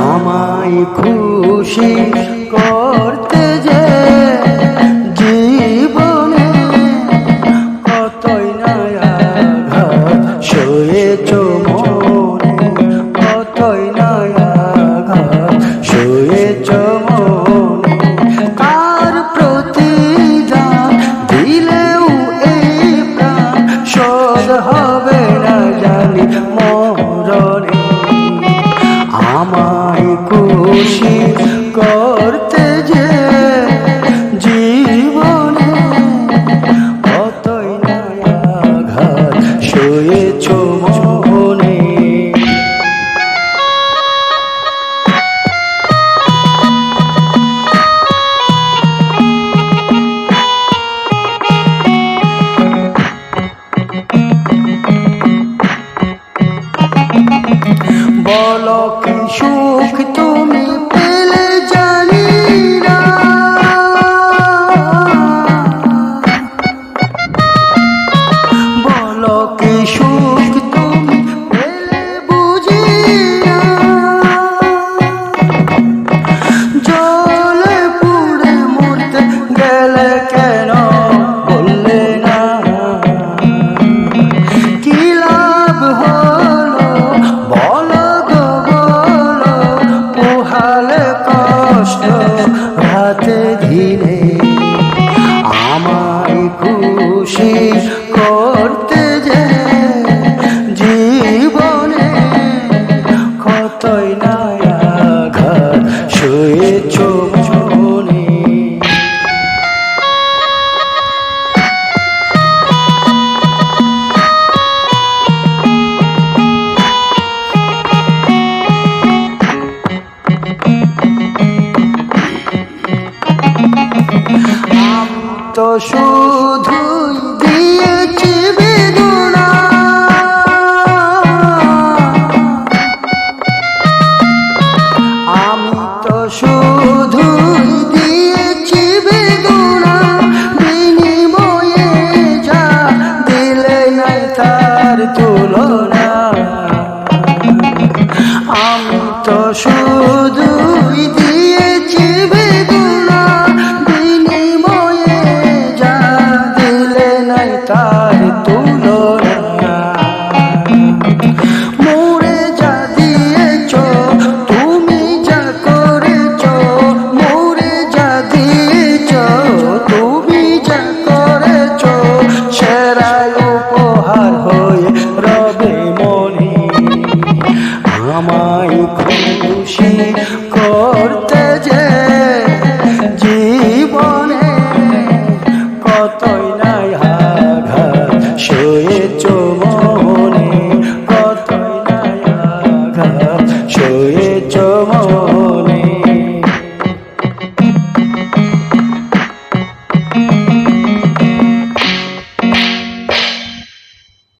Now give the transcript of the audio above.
আমায় খুশি করতে শুয়েছ বলো সুখ তুমি গেলে কেন বললে না? কি লাভ হলো? বলো গো, বলো। পোহালে কষ্ট রাতে দিনে। আমায় খুশি করতে শুধুই দিয়েছি আমি তো শুধুই দিয়েছি বেদনা বিনিময়ে যা দিলে নাই তার তুলনা। আমি তো শুধুই খুশি করতে যে জীবনে কতই নাই আঘাত সয়ে চমনে কতই নাই আঘাত সয়ে